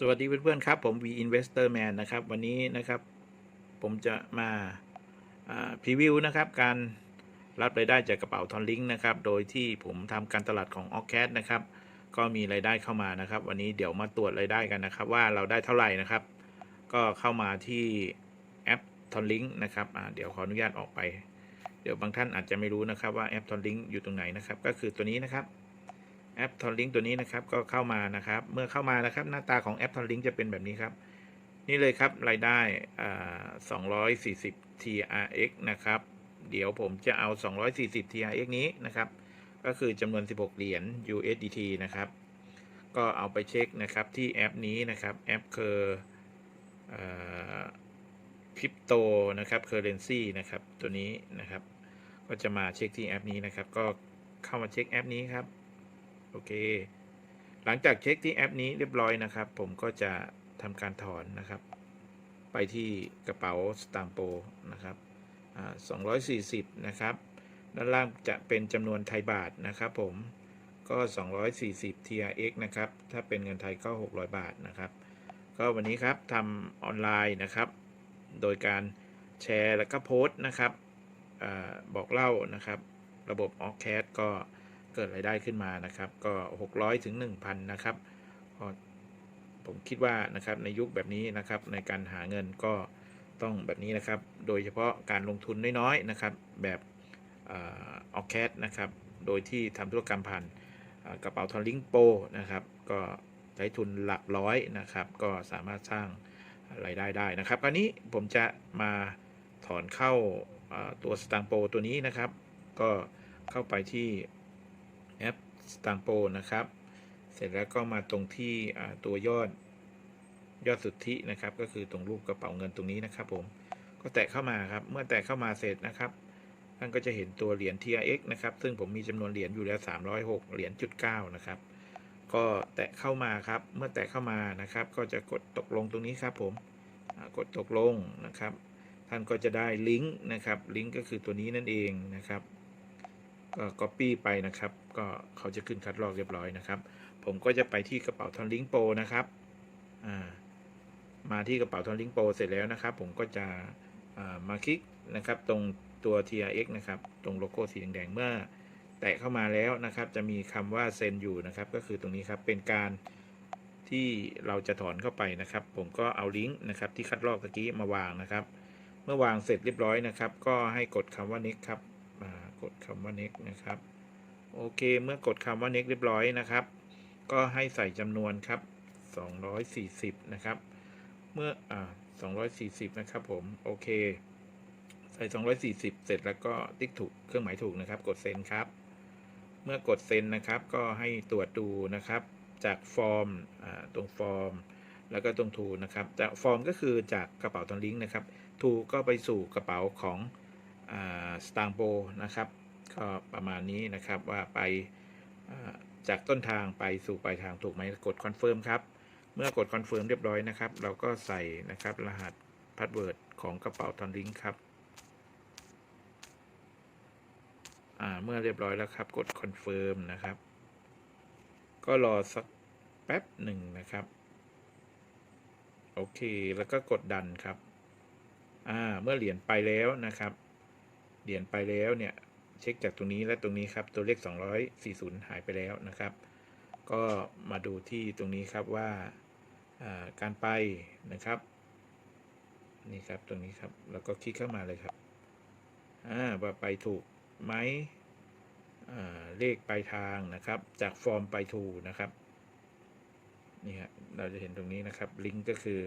สวัสดีเพื่อนๆครับ ผม V Investor Man นะครับ วันนี้นะครับผมจะมาพรีวิวนะครับ การรับรายได้จากกระเป๋าทอนลิงนะครับ โดยที่ผมทำการตลาดของ o c a s นะครับ ก็มีรายได้เข้ามานะครับ วันนี้เดี๋ยวมาตรวจรายได้กันนะครับ ว่าเราได้เท่าไหร่นะครับ ก็เข้ามาที่แอปทอนลิงนะครับเดี๋ยวขออนุญาตออกไป เดี๋ยวบางท่านอาจจะไม่รู้นะครับว่าแอปทอนลิงอยู่ตรงไหนนะครับ ก็คือตัวนี้นะครับ แอปทอนลิงตัวนี้นะครับก็เข้ามานะครับ เมื่อเข้ามานะครับ หน้าตาของแอปทอนลิงจะเป็นแบบนี้ครับ นี่เลยครับรายได้อ่า240 TRX นะครับ เดี๋ยวผมจะเอา 240 TRX นี้นะครับ ก็คือจำนวน 16 เหรียญ USDT นะครับ ก็เอาไปเช็คนะครับที่แอปนี้นะครับ แอปคือคริปโตนะครับเคอร์เรนซีนะครับ ตัวนี้นะครับ ก็จะมาเช็คที่แอปนี้นะครับ ก็เข้ามาเช็คแอปนี้ครับ โอเค หลังจากเช็คที่แอปนี้เรียบร้อยนะครับ ผมก็จะทำการถอนนะครับ ไปที่กระเป๋าสตางโปนะครับอ่า240นะครับ ด้านล่างจะเป็นจำนวนไทยบาทนะครับผม ก็ 240 TRX นะครับ ถ้าเป็นเงินไทยก็ 600 บาทนะครับ ก็วันนี้ครับทำออนไลน์นะครับ โดยการแชร์แล้วก็โพสต์นะครับอบอกเล่านะครับ ระบบ o c a s ก็ เกิดรายได้ขึ้นมานะครับ ก็ 600ถึง1,000 นะครับผมคิดว่านะครับในยุคแบบนี้นะครับในการหาเงินก็ต้องแบบนี้นะครับ โดยเฉพาะการลงทุนน้อยๆนะครับ แบบออแคสนะครับ โดยที่ทำธุรกรรมผ่านกระเป๋าทอนลิงโปนะครับ ก็ใช้ทุนหลักร้อยนะครับ ก็สามารถสร้างรายได้ได้นะครับอันนี้ผมจะมาถอนเข้าตัวสตางโปตัวนี้นะครับ ก็เข้าไปที่ สตางโปนะครับ เสร็จแล้วก็มาตรงที่ตัวยอดยอดสุทธินะครับ ก็คือตรงรูปกระเป๋าเงินตรงนี้นะครับ ผมก็แตะเข้ามาครับ เมื่อแตะเข้ามาเสร็จนะครับท่านก็จะเห็นตัวเหรียญ TRX นะครับ ซึ่งผมมีจำนวนเหรียญอยู่แล้ว 306 เหรียญจุด9นะครับ ก็แตะเข้ามาครับ เมื่อแตะเข้ามานะครับ ก็จะกดตกลงตรงนี้ครับ ผมกดตกลงนะครับ ท่านก็จะได้ลิงก์นะครับ ลิงก์ก็คือตัวนี้นั่นเองนะครับ ก็ Copy ไปนะครับ ก็เขาจะขึ้นคัดลอกเรียบร้อยนะครับ ผมก็จะไปที่กระเป๋าทอนลิงโปนะครับมาที่กระเป๋าทอนลิงโปเสร็จแล้วนะครับ ผมก็จะมาคลิกนะครับตรงตัว TRX นะครับ ตรงโลโก้สีแดงเมื่อ แตะเข้ามาแล้วนะครับ จะมีคำว่าเซ็นอยู่นะครับ ก็คือตรงนี้ครับเป็นการที่เราจะถอนเข้าไปนะครับ ผมก็เอาลิงก์นะครับที่คัดลอกตะกี้มาวางนะครับ เมื่อวางเสร็จเรียบร้อยนะครับ ก็ให้กดคำว่า next ครับ กดคำว่า next นะครับ โอเค เมื่อกดคำว่า next เรียบร้อยนะครับ ก็ให้ใส่จำนวนครับ 240 นะครับ เมื่ออ่า240 นะครับผม โอเค ใส่ 240 เสร็จแล้วก็ติ๊กถูก เครื่องหมายถูกนะครับ กดเซ็นครับ เมื่อกดเซ็นนะครับ ก็ให้ตรวจดูนะครับ จากฟอร์มอ่าตรงฟอร์ม แล้วก็ตรงทูนะครับ จากฟอร์มก็คือจากกระเป๋าตอนลิงก์นะครับ ทูก็ไปสู่กระเป๋าของ สตางโปนะครับก็ประมาณนี้นะครับว่าไปจากต้นทางไปสู่ปลายทางถูกไหมกดคอนเฟิร์มครับ เมื่อกดคอนเฟิร์มเรียบร้อยนะครับ เราก็ใส่นะครับรหัสพาสเวิร์ดของกระเป๋าทอนลิงครับเมื่อเรียบร้อยแล้วครับ กดคอนเฟิร์มนะครับ ก็รอสักแป๊บหนึ่งนะครับ โอเค แล้วก็กดดันครับ เมื่อเหรียญไปแล้วนะครับ เหรียญไปแล้วเนี่ยเช็คจากตรงนี้และตรงนี้ครับตัวเลข 240 หายไปแล้วนะครับ ก็มาดูที่ตรงนี้ครับว่าการไปนะครับนี่ครับตรงนี้ครับแล้วก็คลิกเข้ามาเลยครับอ่าว่าไปถูกไหมเลขปลายทางนะครับ จากฟอร์มไปทูนะครับนี่ฮะเราจะเห็นตรงนี้นะครับลิงก์ก็คือ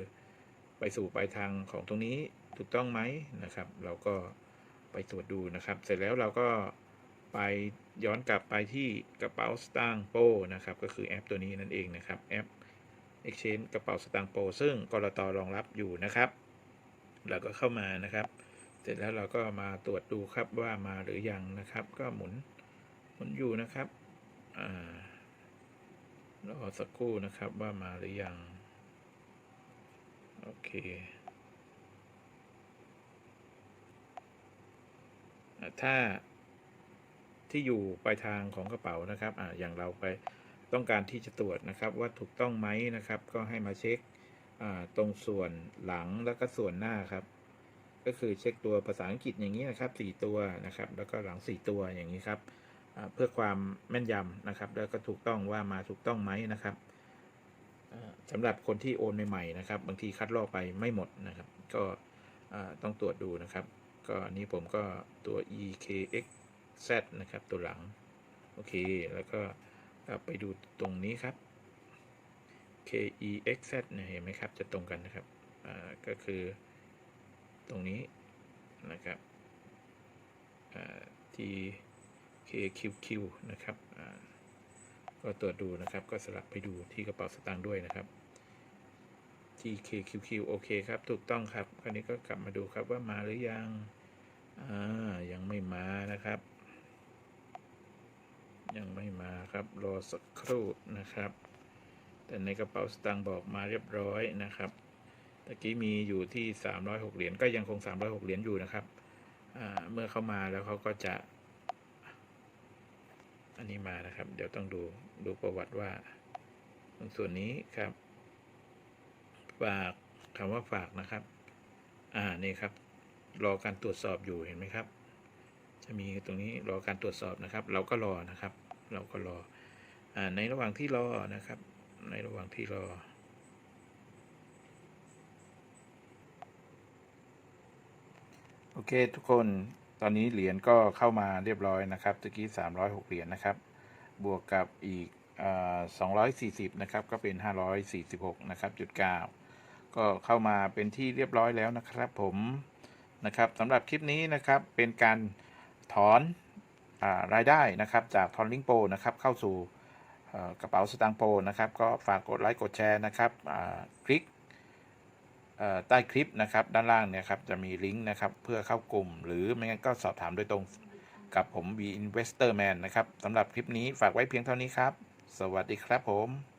ไปสู่ปลายทางของตรงนี้ถูกต้องไหมนะครับ เราก็ ไปตรวจดูนะครับ เสร็จแล้วเราก็ไปย้อนกลับไปที่กระเป๋าสตางค์โปนะครับ ก็คือแอปตัวนี้นั่นเองนะครับแอป Exchange กระเป๋าสตางค์โปซึ่งกรตรองรับอยู่นะครับเราก็เข้ามานะครับ เสร็จแล้วเราก็มาตรวจดูครับว่ามาหรือยังนะครับ ก็หมุนหมุนอยู่นะครับรอสักครู่นะครับว่ามาหรือยัง โอเคอะ ถ้าที่อยู่ปลายทางของกระเป๋านะครับออย่างเราไปต้องการที่จะตรวจนะครับว่าถูกต้องไหมนะครับ ก็ให้มาเช็คตรงส่วนหลังแล้วก็ส่วนหน้าครับ ก็คือเช็คตัวภาษาอังกฤษอย่างนี้นะครับสี่ตัวนะครับ แล้วก็หลังสี่ตัวอย่างนี้ครับเพื่อความแม่นยำนะครับ แล้วก็ถูกต้องว่ามาถูกต้องไหมนะครับสำหรับคนที่โอนใหม่ๆนะครับ บางทีคัดลอกไปไม่หมดนะครับ ก็ต้องตรวจดูนะครับ ก็อันนี้ผมก็ตัว EKXZ นะครับ ตัวหลัง โอเค แล้วก็กลับไปดูตรงนี้ครับ KEXZ เนี่ยเห็นไหมครับ จะตรงกันนะครับ อ่า ก็คือตรงนี้นะครับ อ่า TKQQ นะครับ อ่า ก็ตรวจดูนะครับ ก็สลับไปดูที่กระเป๋าสตางค์ด้วยนะครับ TKQQ โอเคครับ ถูกต้องครับ คราวนี้ก็กลับมาดูครับว่ามาหรือยัง อ่า ยังไม่มานะครับ ยังไม่มาครับ รอสักครู่นะครับ แต่ในกระเป๋าสตางค์บอกมาเรียบร้อยนะครับ ตะกี้มีอยู่ที่ 306 เหรียญ ก็ยังคง 306 เหรียญอยู่นะครับ อ่า เมื่อเข้ามาแล้วเขาก็จะ อันนี้มานะครับ เดี๋ยวต้องดู ดูประวัติว่า ตรงส่วนนี้ครับ ฝากคำว่าฝากนะครับ อ่านี่ครับ รอการตรวจสอบอยู่เห็นไหมครับ จะมีตรงนี้รอการตรวจสอบนะครับ เราก็รอนะครับ เราก็รอ อ่าในระหว่างที่รอนะครับ ในระหว่างที่รอโอเคทุกคนตอนนี้เหรียญก็เข้ามาเรียบร้อยนะครับตะกี้ 306 เหรียญนะครับ บวกกับอีกอา240 นะครับ ก็เป็น 546 นะครับจุดเก็เข้ามาเป็นที่เรียบร้อยแล้วนะครับผมนะครับสำหรับคลิปนี้นะครับเป็นการถอนอารายได้นะครับจากทอนลิงโปนะครับเข้าสู่กระเป๋าสตางค์โปนะครับก็ฝากกดไลค์กดแชร์นะครับคลิกใต้คลิปนะครับด้านล่างเนี่ยครับจะมีลิงก์นะครับเพื่อเข้ากลุ่ม หรือไม่งั้นก็สอบถามโดยตรงกับผม V Investor Man นะครับสำหรับคลิปนี้ฝากไว้เพียงเท่านี้ครับ สวัสดีครับผม